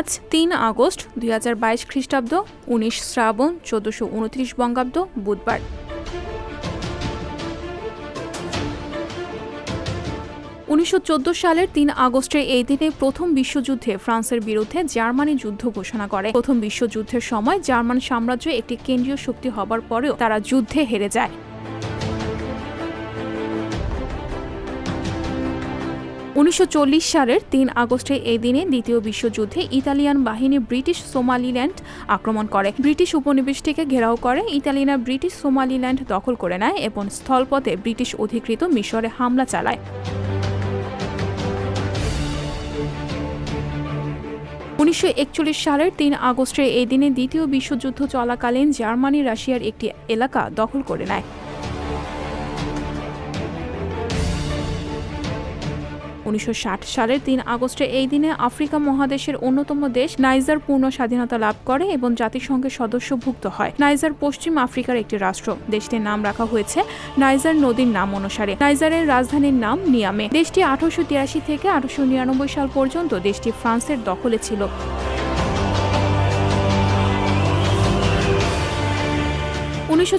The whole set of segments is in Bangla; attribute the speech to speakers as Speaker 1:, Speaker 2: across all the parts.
Speaker 1: আজ তিন আগস্ট দুই হাজার বাইশ খ্রিস্টাব্দ, উনিশ শ্রাবণ, চোদ্দশো উনত্রিশ বঙ্গাব্দ, বুধবার। উনিশশো চোদ্দ সালের তিন আগস্টের এই দিনে প্রথম বিশ্বযুদ্ধে ফ্রান্সের বিরুদ্ধে জার্মানি যুদ্ধ ঘোষণা করে। প্রথম বিশ্বযুদ্ধের সময় জার্মান সাম্রাজ্য একটি কেন্দ্রীয় শক্তি হবার পরেও তারা যুদ্ধে হেরে যায়। উনিশশো চল্লিশ সালের তিন আগস্টে এই দিনে দ্বিতীয় বিশ্বযুদ্ধে ইতালিয়ান বাহিনী ব্রিটিশ সোমালিল্যান্ড আক্রমণ করে। ব্রিটিশ উপনিবেশটিকে ঘেরাও করে, ইতালিয়ানরা ব্রিটিশ সোমালিল্যান্ড দখল করে নেয় এবং স্থলপথে ব্রিটিশ অধিকৃত মিশরে হামলা চালায়। উনিশশো একচল্লিশ সালের তিন আগস্টে এই দিনে দ্বিতীয় বিশ্বযুদ্ধ চলাকালীন জার্মানি রাশিয়ার একটি এলাকা দখল করে নেয়। উনিশশো ষাট সালের তিন আগস্টে এই দিনে আফ্রিকা মহাদেশের অন্যতম দেশ নাইজার পূর্ণ স্বাধীনতা লাভ করে এবং জাতিসংঘের সদস্যভুক্ত হয়। নাইজার পশ্চিম আফ্রিকার একটি রাষ্ট্র। দেশটির নাম রাখা হয়েছে নাইজার নদীর নাম অনুসারে। নাইজারের রাজধানীর নাম নিয়ামে। দেশটি আঠারোশো তিরাশি থেকে আঠারোশো নিরানব্বই সাল পর্যন্ত দেশটি ফ্রান্সের দখলে ছিল। উনিশশো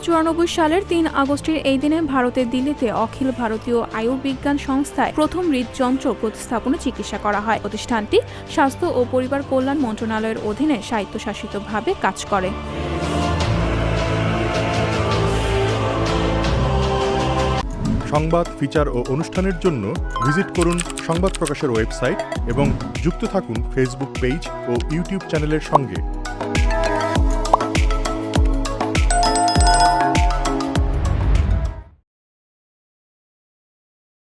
Speaker 1: সালের তিন আগস্টের এই দিনে ভারতের দিল্লিতে অখিল ভারতীয় আয়ুর্বিজ্ঞান সংস্থায় প্রথম হৃদযন্ত্র প্রতিস্থাপনে চিকিৎসা করা হয়। প্রতিষ্ঠানটি স্বাস্থ্য ও পরিবার কল্যাণ মন্ত্রণালয়ের অধীনে স্বায়ত্তশাসিতভাবে কাজ করে।
Speaker 2: সংবাদ, ফিচার ও অনুষ্ঠানের জন্য ভিজিট করুন সংবাদ প্রকাশের ওয়েবসাইট এবং যুক্ত থাকুন ফেসবুক পেজ ও ইউটিউব চ্যানেলের সঙ্গে।